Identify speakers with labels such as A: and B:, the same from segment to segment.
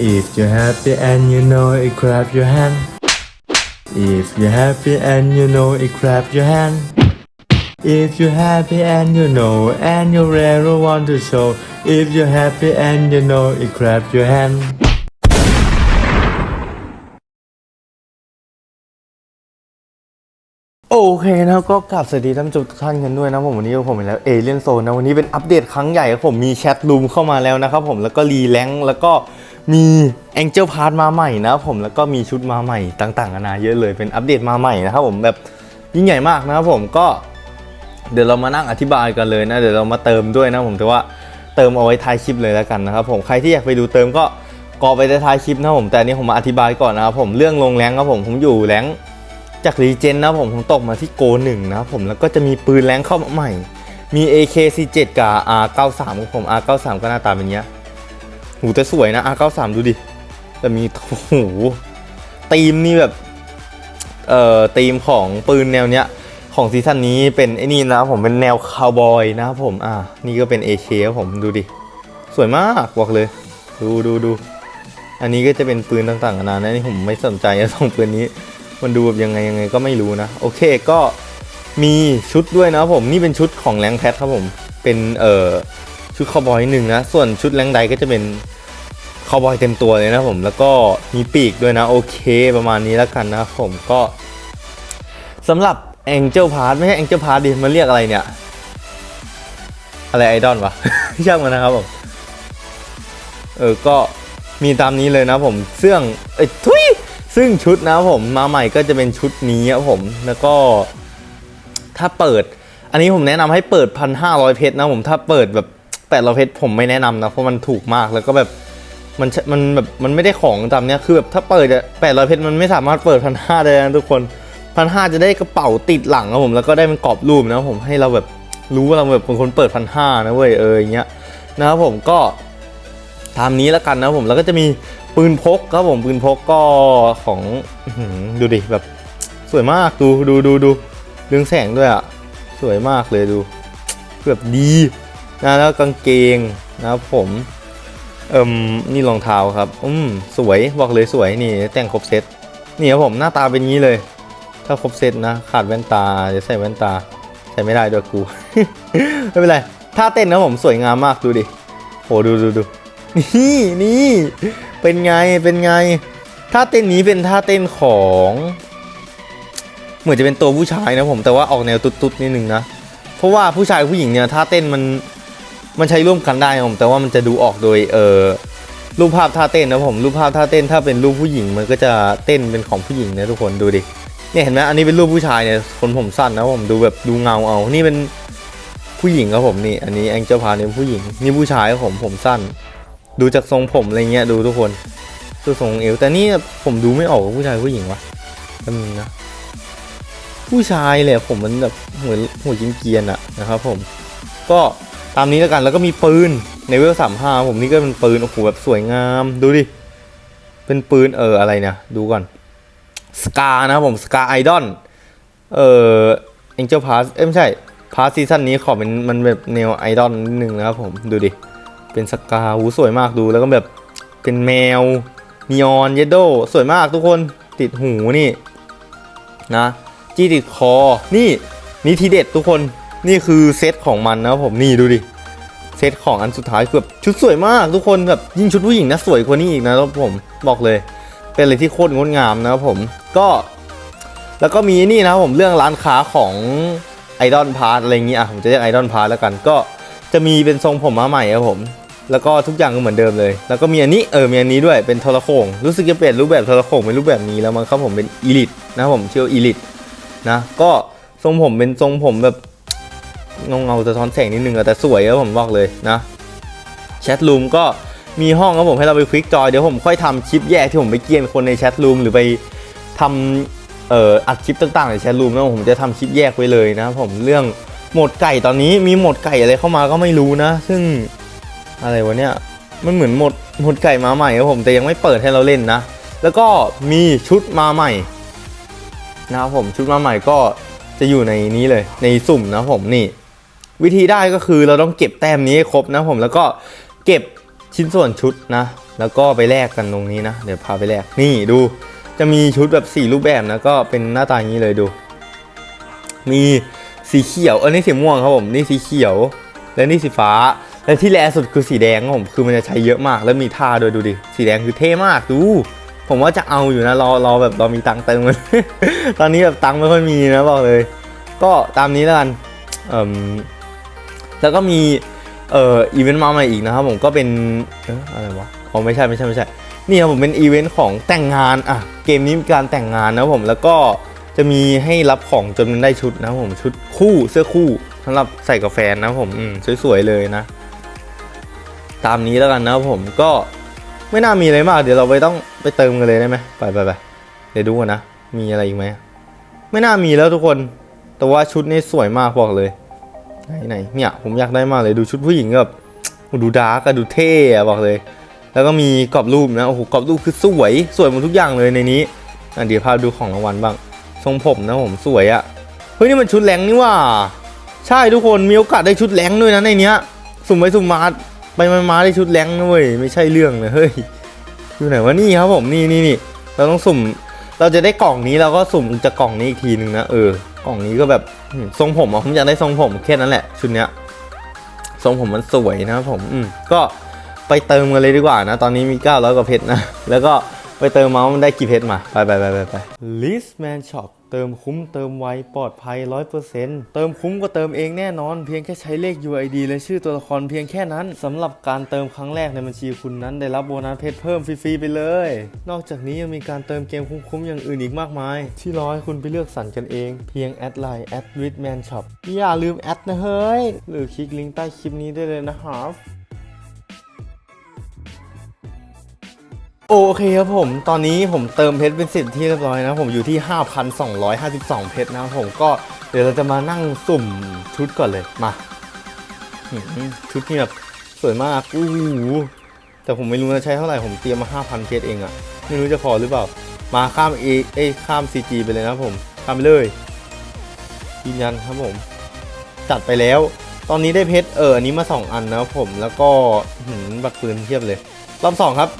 A: If you're happy and you know it, clap your hand. If you're happy and you know it, clap your hand. If you're happy and you know and you really want to show. If you're happy and you know it, clap your hand. โอเคนะก็กลับสวัสดีท่านผู้ชมทุกท่านกันด้วยนะผมวันนี้ผมเป็นแล้วเอเลียนโซนนะวันนี้เป็นอัปเดตครั้งใหญ่ครับผมมีแชทรูมเข้ามาแล้วนะครับผมแล้วก็รีแลงแล้วก็ มีแองเจิลพาร์ทมาใหม่นะผมแล้วก็มีชุดมาใหม่ต่างๆนานาเยอะเลยเป็นอัปเดตมาใหม่นะครับผมแบบยิ่งใหญ่มากนะครับผมก็เดี๋ยวเรามานั่งอธิบายกันเลยนะเดี๋ยวเรามาเติมด้วยนะผมแต่ว่าเติมเอาไว้ท้ายคลิปเลยแล้วกันนะครับผมใครที่อยากไปดูเติมก็กอไปในท้ายคลิปนะผมแต่อันนี้ผมมาอธิบายก่อนนะครับผมเรื่องลงแรงครับผมผมอยู่แรงจากรีเจนนะผมผมตกมาที่โกหนึ่งนะผมแล้วก็จะมีปืนแรงเข้ามาใหม่ มี AK47 กับ R93 ของผม R93 ก็หน้าตาเป็นอย่างเงี้ย หูแต่สวยนะ R93 ดูดิแต่มีโอ้โหตีมนี่แบบ เอ่อตีมของปืนแนวเนี้ย ของซีซั่นนี้เป็นไอ้นี่นะผมเป็นแนวคาวบอยนะครับผม อ่า นี่ก็เป็น AK ครับผมดูดิ สวยมากบอกเลย ดูดูดู อันนี้ก็จะเป็นปืนต่างๆนานานะนี่ผมไม่สนใจสองปืนนี้ มันดูแบบยังไงยังไงก็ไม่รู้นะ โอเคก็มีชุดด้วยนะผม นี่เป็นชุดของแรงแพทครับผม เป็นเอ่อ ชุดคาวบอยหนึ่งนะ ส่วนชุดแรงใดก็จะเป็นคาวบอยเต็มตัวเลยนะผมแล้วก็มีปีกด้วยนะโอเคประมาณนี้แล้วกันนะผมก็สำหรับ Angel Pass ไม่ใช่ Angel Pass ดิมันเรียกอะไรเนี่ย อะไรไอดอลวะช่างมันนะครับผมเออก็มีตามนี้เลยนะผมเสื่องเอ้ยทุยซึ่งชุดนะผมมาใหม่ก็จะเป็นชุดนี้ครับผมแล้วก็ถ้าเปิด อันนี้ผมแนะนำให้เปิดพันห้าร้อยเพชรนะผมถ้าเปิดแบบ แปดร้อยเพชรผมไม่แนะนำนะเพราะมันถูกมากแล้วก็แบบมันมันแบบมันไม่ได้ของตามเนี้ยคือแบบถ้าเปิดแปดร้อยเพชรมันไม่สามารถเปิดพันห้าได้นะทุกคนพันห้าจะได้กระเป๋าติดหลังนะผมแล้วก็ได้เป็นกรอบรูปนะผมให้เราแบบรู้ว่าเราแบบเป็นคนเปิดพันห้านะเว้ยเอออย่างเงี้ยนะครับผมก็ตามนี้แล้วกันนะผมแล้วก็จะมีปืนพกครับผมปืนพกก็ของดูดิแบบสวยมากดูดูดูดูเรื่องแสงด้วยอะสวยมากเลยดูแบบดี นะแล้วกางเกงนะครับผมเอิมนี่รองเท้าครับอืมสวยบอกเลยสวยนี่แต่งครบเซตนี่ครับผมหน้าตาเป็นงี้เลย ถ้าครบเซตนะขาดแว่นตาจะใส่แว่นตาใส่ไม่ได้ด้วยกู ไม่เป็นไรท่าเต้นนะผมสวยงามมากดูดิโหดูดูดูนี่นี่เป็นไงเป็นไงท่าเต้นนี้เป็นท่าเต้นของ เหมือนจะเป็นตัวผู้ชายนะผมแต่ว่าออกแนวตุ๊ดๆนิดนึงนะเพราะว่าผู้ชายผู้หญิงเนี่ยท่าเต้นมัน มันใช้ร่วมกันได้ผมแต่ว่ามันจะดูออกโดยเออรูปภาพท่าเต้นนะผมรูปภาพท่าเต้นถ้าเป็นรูปผู้หญิงมันก็จะเต้นเป็นของผู้หญิงนะทุกคนดูดิเนี่ยเห็นไหมอันนี้เป็นรูปผู้ชายเนี่ยคนผมสั้นนะผมดูแบบดูเงาเอานี่เป็นผู้หญิงครับผมนี่อันนี้แองเจิลพาเนี่ยผู้หญิงนี่ผู้ชายครับผมผมสั้น ดูจากทรงผมอะไรเงี้ยดูทุกคนดูทรงเอวแต่นี่ผมดูไม่ออกว่าผู้ชายผู้หญิงวะแป๊บนึงนะผู้ชายเลยผมมันแบบเหมือนหัวจิงเกียนอะนะครับผมก็ ตามนี้แล้วกันแล้วก็มีปืนในเวลสามห้าผมนี่ก็เป็นปืนโอ้โหแบบสวยงามดูดิ เป็นปืนเอออะไรเนี่ยดูก่อนสกานะผมสกาไอดอลเออเอ็งเจลพาสเอ้ไม่ใช่พาสซีซั่นนี้ขอเป็นมันแบบแนวไอดอลนิดนึงนะครับผมดูดิเป็นสกาหูสวยมากดูแล้วก็แบบเป็นแมวนีออนเยดโดสวยมากทุกคนติดหูนี่นะจี้ติดคอนี่นี่ทีเด็ดทุกคน นี่คือเซตของมันนะครับผมนี่ดูดิเซตของอันสุดท้ายคือแบบชุดสวยมากทุกคนแบบยิ่งชุดผู้หญิงนะสวยกว่านี้อีกนะครับผมบอกเลย เป็นอะไรที่โคตรงดงามนะครับผมก็ แล้วก็มีนี่นะครับผมเรื่องร้านค้าของไอดอลพาร์อะไรอย่างงี้อะผมจะเรียกไอดอลพาร์แล้วกัน ก็จะมีเป็นทรงผมมาใหม่ครับผม แล้วก็ทุกอย่างก็เหมือนเดิมเลย แล้วก็มีอันนี้เออมีอันนี้ด้วยเป็นโทรโขงรู้สึกจะเปลี่ยนรูปแบบโทรโขงเป็นรูปแบบนี้แล้วมั้งครับผมเป็นอีลิทนะครับผมเชื่ออีลิทนะก็ทรงผมเป็นทรงผมแบบ เงาเงาๆสะท้อนแสงนิดนึงแต่สวยครับผมบอกเลยนะแชทรูมก็มีห้องครับผมให้เราไปคลิกจอยเดี๋ยวผมค่อยทำคลิปแยกที่ผมไปเกียนคนในแชทรูมหรือไปทำเอ่ออัดคลิปต่างๆในแชทรูมนะผมจะทำคลิปแยกไว้เลยนะผมเรื่องหมดไก่ตอนนี้มีหมดไก่อะไรเข้ามาก็ไม่รู้นะ ซึ่งอะไรวะเนี่ยมันเหมือนหมดหมดไก่มาใหม่ครับผมแต่ยังไม่เปิดให้เราเล่นนะ แล้วก็มีชุดมาใหม่นะครับผมชุดมาใหม่ก็จะอยู่ในนี้เลยในสุ่มนะผมนี่ วิธีได้ก็คือเราต้องเก็บแต้มนี้ให้ครบนะผมแล้วก็เก็บชิ้นส่วนชุดนะ แล้วก็ไปแลกกันตรงนี้นะ เดี๋ยวพาไปแลกนี่ดูจะมีชุดแบบ 4 รูปแบบนะก็เป็นหน้าตาอย่างนี้เลยดู มีสีเขียวเออนี่สีม่วงครับผมนี่สีเขียว และนี่สีฟ้า และที่แรสุดคือสีแดงครับผมคือมันจะใช้เยอะมาก แล้วมีท่าด้วยดูดิสีแดงคือเท่มากดู ผมว่าจะเอาอยู่นะรอรอแบบเรามีตังค์เติมมันตอนนี้แบบตังค์ไม่ค่อยมีนะบอกเลย ก็ตามนี้แล้วกันเอ่ม แล้วก็มีเอ่ออีเวนต์มาใหม่อีกนะครับ ผมก็เป็นเอออะไรวะอ๋อไม่ใช่ไม่ใช่ไม่ใช่นี่ครับผมเป็นอีเวนต์ของแต่งงานอะเกมนี้มีการแต่งงานนะผมแล้วก็จะมีให้รับของจนมันได้ชุดนะผมชุดคู่เสื้อคู่สำหรับใส่กับแฟนนะผมอืมสวยๆเลยนะ ตามนี้แล้วกันนะผมก็ไม่น่ามีอะไรมาก เดี๋ยวเราไปต้องไปเติมกันเลยได้ไหมไปไปไปเดี๋ยวดูกันนะ มีอะไรอีกไหมไม่น่ามีแล้วทุกคน แต่ว่าชุดนี่สวยมากบอกเลย ไหนไหนเนี่ยผมอยากได้มากเลยดูชุดผู้หญิงแบบดูดาร์กอะดูเท่อะบอกเลย แล้วก็มีกรอบรูปนะโอ้โหกรอบรูปคือสวยสวยหมดทุกอย่างเลยในนี้อะเดี๋ยวพาดูของรางวัลบ้าง ทรงผมนะผมสวยอะเฮ้ยนี่มันชุดแรงนี่ว่า ใช่ทุกคนมีโอกาสได้ชุดแรงด้วยนะในเนี้ย สุ่มไปสุ่มมาไปมามาได้ชุดแรงนะเว้ยไม่ใช่เรื่องเลยเฮ้ยอยู่ไหนวะนี่ครับผมนี่นี่นี่เราต้องสุ่ม เราจะได้กล่องนี้เราก็สุ่มจากกล่องนี้อีกทีหนึ่งนะเออกล่องนี้ก็แบบ ทรงผมอะผมอยากได้ทรงผมแค่นั้นแหละชุดเนี้ยทรงผมมันสวยนะครับผมอืมก็ไปเติมกันเลยดีกว่านะ ตอนนี้มี 900 กว่าเพชรนะ แล้วก็ไปเติมเมาส์มันได้กี่เพชรมา ไปไปไปไปไป Listman Shop เติมคุ้มเติมไวปลอดภัย 100%เติมคุ้มก็เติมเองแน่นอน เพียงแค่ใช้เลข UID และชื่อตัวละครเพียงแค่นั้นสำหรับการเติมครั้งแรกในบัญชีคุณนั้น ได้รับโบนัสเพชรเพิ่มฟรีๆไปเลย นอกจากนี้ยังมีการเติมเกมคุ้มๆอย่างอื่นอีกมากมาย ที่รอให้คุณไปเลือกสรรกันเอง เพียงแอดไลน์ at w i t m a n shop อย่าลืมแอดนะเฮ้ยหรือคลิกลิงก์ใต้คลิปนี้ได้เลยนะครับ โอเคครับผม ตอนนี้ผมเติมเพชรเป็นสิทธิ์ที่เรียบร้อยนะผมอยู่ที่ 5,252 เพชรนะผมก็เดี๋ยวเราจะมานั่งสุ่มชุดก่อนเลยมาชุดที่แบบสวยมากอู้หูแต่ผมไม่รู้จะใช้เท่าไหร่ผมเตรียมมา 5,000 เพชรเองอะไม่รู้จะพอหรือเปล่า มาข้ามเอเอ้ข้าม CG ไปเลยนะผมข้ามไปเลยยืนยันครับผม จัดไปแล้ว ตอนนี้ได้เพชรเอออันนี้มา 2 อันนะผมแล้วก็หือบักปืนเทียบเลย รอบสองครับ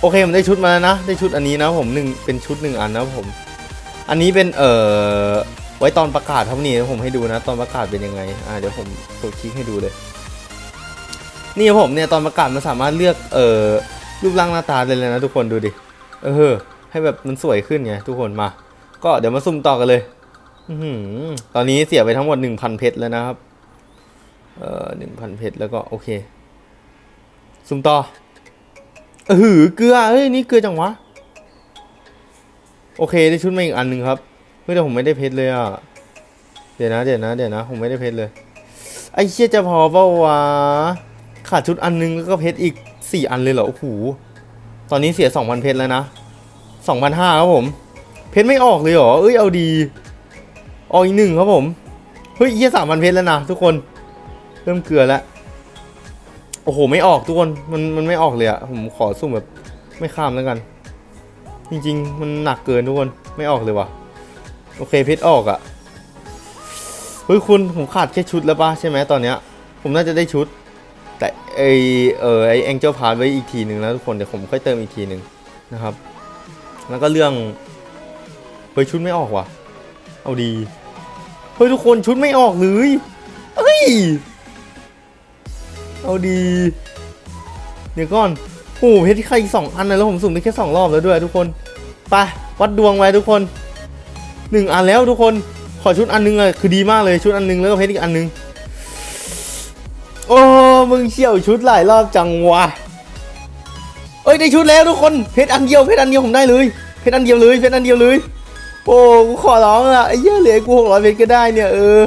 A: โอเคผมได้ชุดมาแล้วนะ ได้ชุดอันนี้นะผมหนึ่งเป็นชุดหนึ่งอันนะผม อันนี้เป็นเอ่อไว้ตอนประกาศครับนี่ผมให้ดูนะ ตอนประกาศเป็นยังไงอ่าเดี๋ยวผมกดคลิกให้ดูเลย นี่ผมเนี่ยตอนประกาศมันสามารถเลือกเอ่อรูปร่างหน้าตาได้เลยนะทุกคนดูดิเออให้แบบมันสวยขึ้นไงทุกคนมา ก็เดี๋ยวมาซุ่มต่อกันเลยอืตอนนี้เสียไปทั้งหมด1,000เพชรแล้วนะครับ เอ่อ1,000เพชรแล้วก็โอเค ซุ่มต่อ หือเกลือเฮ้ยนี่เกลือจังวะ โอเคได้ชุดมาอีกอันหนึ่งครับเฮ้ยแต่ผมไม่ได้เพชรเลยอะเดี๋ยวนะเดี๋ยวนะเดี๋ยวนะผมไม่ได้เพชรเลย ไอ้เชี่ยจะพอเปล่าวะขาดชุดอันนึงแล้วก็เพชรอีกสี่อันเลยเหรอโอ้โหตอนนี้เสียสองพันเพชรแล้วนะสองพันห้าครับผม เพชรไม่ออกเลยเหรอเอ้ยเอาดีออกอีกหนึ่งครับผมเฮ้ยเชี่ยสามพันเพชรแล้วนะทุกคน เริ่มเกลือแล้ว อ้โหไม่ออกทุกคนมันมันไม่ออกเลยอะผมขอสุ่มแบบไม่ข้ามแล้วกัน จริงๆ มันหนักเกินทุกคนไม่ออกเลยว่ะโอเคเพชรออกอะเฮ้ยคุณผมขาดแค่ชุดแล้วปะใช่ไหมตอนเนี้ย ผมน่าจะได้ชุด แต่ไอเออไอแองเจิลพาร์ไว้อีกทีหนึ่งแล้วทุกคนเดี๋ยวผมค่อยเติมอีกทีหนึ่งนะครับ แล้วก็เรื่องเฮ้ยชุดไม่ออกว่ะ เอาดีเฮ้ยทุกคนชุดไม่ออกเลยเฮ้ย เอาดี เดี๋ยวก่อนโอ้โหเพชรที่ใครอีกสองอันนะแล้วผมสุ่มได้แค่สองรอบแล้วด้วยทุกคน ไปวัดดวงไว้ทุกคนหนึ่งอันแล้วทุกคน ขอชุดอันนึงเลยคือดีมากเลยชุดอันนึงแล้วก็เพชรอีกอันนึง โอ้ มึงเชี่ยวชุดหลายรอบจังวะ เอ้ยได้ชุดแล้วทุกคน เพชรอันเดียวเพชรอันเดียวผมได้เลย เพชรอันเดียวเลยเพชรอันเดียวเลย โอ้กูขอร้องอะไอ้เหี้ยเหลือกูหกร้อยเพชรก็ได้เนี่ยเออ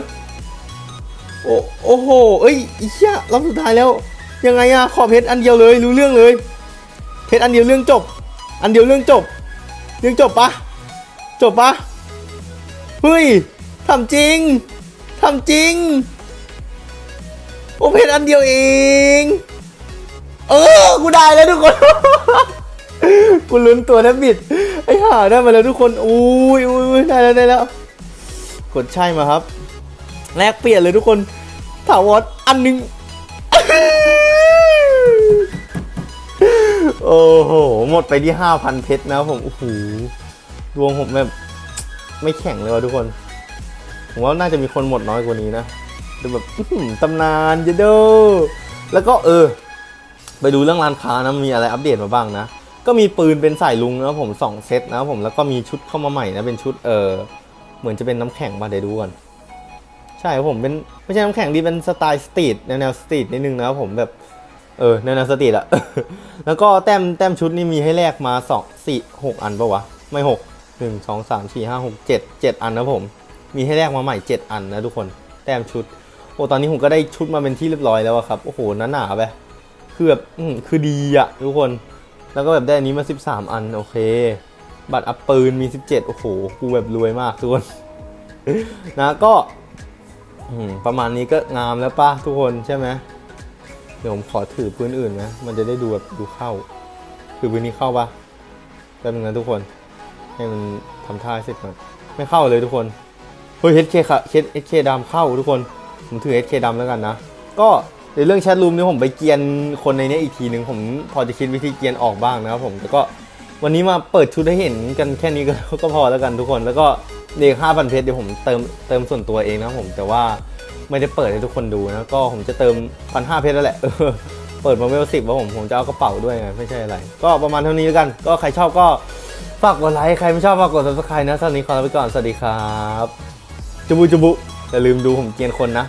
A: โอ้โอ้โห เอ้ยอีเชี่ยรอบสุดท้ายแล้ว ยังไงอะขอเพชรอันเดียวเลยรู้เรื่องเลย เพชรอันเดียวเรื่องจบ อันเดียวเรื่องจบ เรื่องจบปะจบปะเฮ้ยทำจริงทำจริง โอ้เพชรอันเดียวเอง เออ กูได้แล้วทุกคน กูลุ้นตัวแทบบิด ไอ้ห่าได้มาแล้วทุกคน อุ้ยอุ้ยได้แล้วได้แล้ว กดใช่มาครับ แลกเปลี่ยนเลยทุกคนถาวรอันหนึง โอ้โห หมดไปที่ห้าพันเพชรนะผม โอ้โห ดวงผมแบบไม่แข็งเลยวะทุกคน ผมว่าน่าจะมีคนหมดน้อยกว่านี้นะดูแบบตำนานเยเดแล้วก็เออ ไปดูเรื่องร้านค้านะมีอะไรอัปเดตมาบ้างนะ ก็มีปืนเป็นสายลุงนะผมสองเซตนะผมแล้วก็มีชุดเข้ามาใหม่นะเป็นชุดเออเหมือนจะเป็นน้ำแข็งมาเดี๋ยวดูก่อน ใช่ผมเป็นไม่ใช่น้ำแข็งดีเป็นสไตล์สตรีทแนวแนวสตรีทนิดนึงนะครับผมแบบเออแนวแนวสตรีทอะแล้วก็แต้มแต้มชุดนี่มีให้แลกมาสองสี่หกอันปะวะ ไม่หกหนึ่งสองสามสี่ห้าหกเจ็ดเจ็ดอันนะผม มีให้แลกมาใหม่เจ็ดอันนะทุกคนแต้มชุดโอ้ตอนนี้ผมก็ได้ชุดมาเป็นที่เรียบร้อยแล้วครับโอ้โหหนาหนาไปคือแบบคือดีอะทุกคน แล้วก็แบบได้อันนี้มา 13 อัน โอเค บัตรอัพปืนมี 17 โอ้โห กูแบบรวยมากทุกคน นะก็ ประมาณนี้ก็งามแล้วป่ะทุกคนใช่ไหมเดี๋ยวผมขอถือปืนอื่นนะมันจะได้ดูแบบดูเข้าถือปืนนี้เข้าป่ะแป๊บนึงนะทุกคน ให้มันทำท่าเสร็จก่อนไม่เข้าเลยทุกคนเฮ้ย HK ค่ะ HK ดำเข้าทุกคนผมถือ HK ดำแล้วกันนะ ก็ในเรื่องแชทรูมนี่ผมไปเกียนคนในเนี้ยอีกทีหนึ่งผมพอจะคิดวิธีเกียนออกบ้างนะครับผมแล้วก็ วันนี้มาเปิดชุดให้เห็นกันแค่นี้ก็พอแล้วกันทุกคน แล้วก็เด็กห้าพันเพชรเดี๋ยวผมเติมเติมส่วนตัวเองนะผม แต่ว่าไม่ได้เปิดให้ทุกคนดูนะก็ผมจะเติมพันห้าเพชรแล้วแหละเปิดมาเวลสิบว่าผมผมจะเอากระเป๋าด้วยไงไม่ใช่อะไร ก็ประมาณเท่านี้แล้วกัน ก็ใครชอบก็ฝากกดไลค์ใครไม่ชอบฝากกด subscribe นะสำหรับวันนี้ขอลาไปก่อนสวัสดีครับจุบุจุบุอย่าลืมดูผมเกียนคนนะ